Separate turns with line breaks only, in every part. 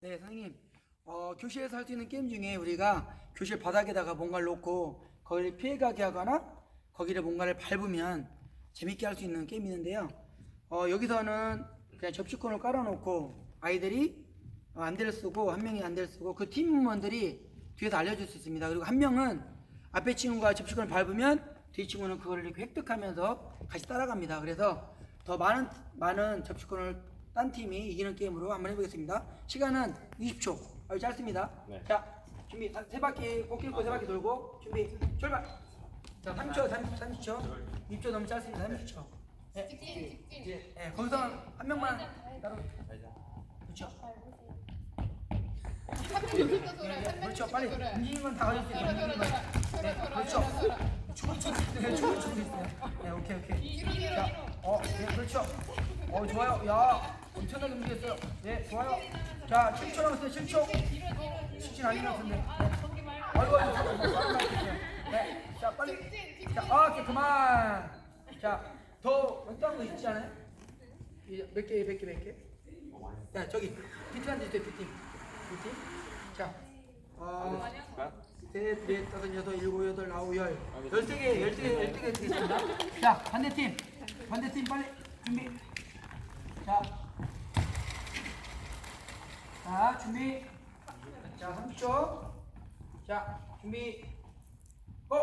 네, 선생님. 어, 교실에서 할 수 있는 게임 중에 우리가 교실 바닥에다가 뭔가를 놓고 거기를 피해가게 하거나 거기를 뭔가를 밟으면 재밌게 할 수 있는 게임이 있는데요. 어, 여기서는 그냥 접시콘을 깔아놓고 아이들이 어, 안대를 쓰고 한 명이 안대를 쓰고 그 팀원들이 뒤에서 알려줄 수 있습니다. 그리고 한 명은 앞에 친구가 접시콘을 밟으면 뒤 친구는 그걸 이렇게 획득하면서 같이 따라갑니다. 그래서 더 많은 많은 접시콘을 딴 팀이 이기는 게임으로 한번 해보겠습니다. 시간은 20초. 아주 짧습니다.
네.
자, 준비 세 바퀴 꽃길 거세 바퀴 돌고 준비 출발. 자, 3초, 30, 30초. 2초 너무 짧습니다. 30초. 네. 예, 예, 거기서 한 명만 따로. 그렇죠. 네, 그렇죠. 빨리 움직이는 건다 가질 수 있어요. 움직이는 건. 네, 그렇죠. 춤을 있어요. 출수 있어요. 네, 오케이, 오케이. 자, 어, 네, 그렇죠. 어, 좋아요. 야, 엄청나게 움직였어요. 네, 좋아요. 자, 7초 남았어요. 7초. 쉽진 않은 것 같은데. 네. 아이고, 아이고, 잠깐만. 네, 자, 빨리. 자, 아, 오케이, 그만. 자, 더 어떤 거 있지 않아요? 이몇 개, 몇 개, 몇 개? 자, 저기 피트한테 있어요, 피팅. 피팅. 자, 어, 셋, 넷, 다섯, 여섯, 일곱, 여덟, 아홉, 열. 열세 개, 열세 개, 열세 개 드리겠습니다. 자, 반대팀. 반대팀 빨리 준비. 자. 자, 준비. 자, 30초. 자, 준비. 고!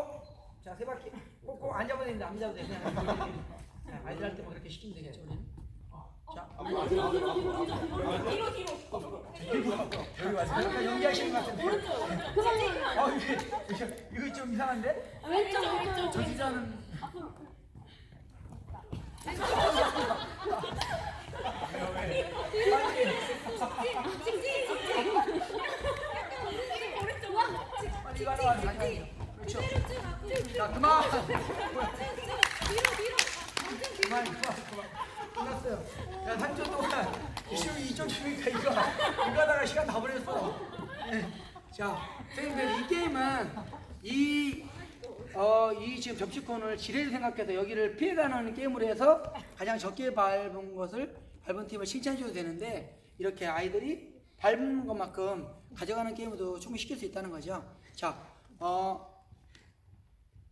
자, 세 바퀴. 꼭꼭 돼. 그냥 이렇게. 자, 아이들 할때 뭐 그렇게 시키면 되겠죠, 우리는. 자, 여기 와서 약간 연기하시는 것 같은데. 어, 이게, 이거, 이거 좀 이상한데?
왼쪽 왼쪽
저 진짜는. 빨리 가라, 가라, 가라. 그렇죠. 자, 그만. 그만, 그만, 그만. 끝났어요. 야, 3초 동안 이쪽 이쪽 주니까 이거 이거 하다가 시간 다 버렸어. 네. 자, 선생님들 이 게임은 이 어, 이 지금 접시콘을 지뢰를 생각해서 여기를 피해가는 게임으로 해서 가장 적게 밟은 것을 밟은 팀을 칭찬해줘도 되는데 이렇게 아이들이 밟는 것만큼 가져가는 게임으로 충분히 시킬 수 있다는 거죠. 자, 어,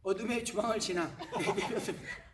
어둠의 주방을 지나 네.